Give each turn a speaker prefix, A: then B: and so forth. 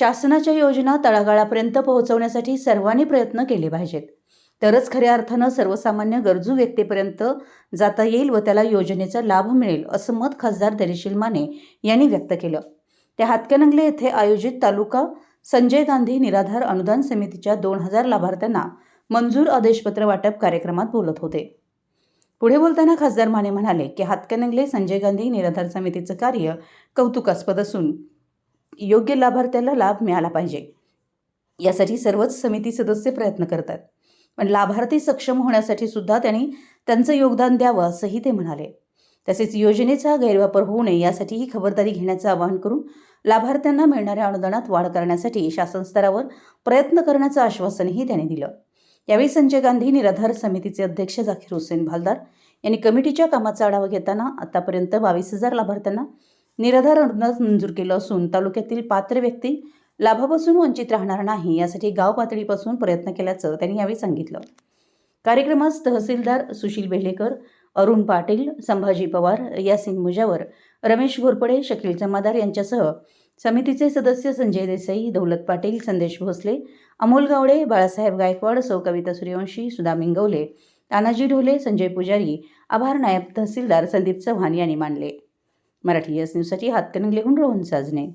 A: शासनाच्या योजना तळागाळापर्यंत पोहोचवण्यासाठी सर्वांनी प्रयत्न केले पाहिजेत. तरच खऱ्या अर्थानं सर्वसामान्य गरजू व्यक्तीपर्यंत जाता येईल व त्याला योजनेचा लाभ मिळेल असं मत खासदार दरीशील माने यांनी व्यक्त केलं. त्या हातकणंगले येथे आयोजित तालुका संजय गांधी निराधार अनुदान समितीच्या दोन हजार लाभार्थ्यांना मंजूर आदेशपत्र वाटप कार्यक्रमात बोलत होते. पुढे बोलताना खासदार माने म्हणाले की हातकणंगले संजय गांधी निराधार समितीचं कार्य कौतुकास्पद असून योग्य लाभार्थ्याला लाभ मिळाला पाहिजे. यासाठी सर्वच समिती सदस्य प्रयत्न करतात. पण लाभार्थी सक्षम होण्यासाठी सुद्धा त्यांनी त्यांचं योगदान द्यावं असंही ते म्हणाले. तसेच योजनेचा गैरवापर होऊ नये यासाठी ही खबरदारी घेण्याचं आवाहन करून लाभार्थ्यांना मिळणाऱ्या अनुदानात वाढ करण्यासाठी शासन स्तरावर प्रयत्न करण्याचं आश्वासनही त्यांनी दिलं. यावेळी संजय गांधी निराधार समितीचे अध्यक्ष झाकीर हुसेन भालदार यांनी कमिटीच्या कामाचा आढावा घेताना आतापर्यंत बावीस हजार लाभार्थ्यांना निराधार अनुदान मंजूर केलं असून तालुक्यातील पात्र व्यक्ती लाभापासून वंचित राहणार नाही यासाठी गाव पातळीपासून प्रयत्न केल्याचं त्यांनी यावेळी सांगितलं. कार्यक्रमास तहसीलदार सुशील बेलेकर अरुण पाटील संभाजी पवार यासिन मुजावर रमेश घोरपडे शकील जमादार यांच्यासह समितीचे सदस्य संजय देसाई दौलत पाटील संदेश भोसले अमोल गावडे बाळासाहेब गायकवाड सौ कविता सूर्यवंशी सुधा मिंगवले तानाजी ढोले संजय पुजारी आभार नायब तहसीलदार संदीप चव्हाण यांनी मानले. मराठी एस न्यूजसाठी हातकणंगलेहून रोहन साजणे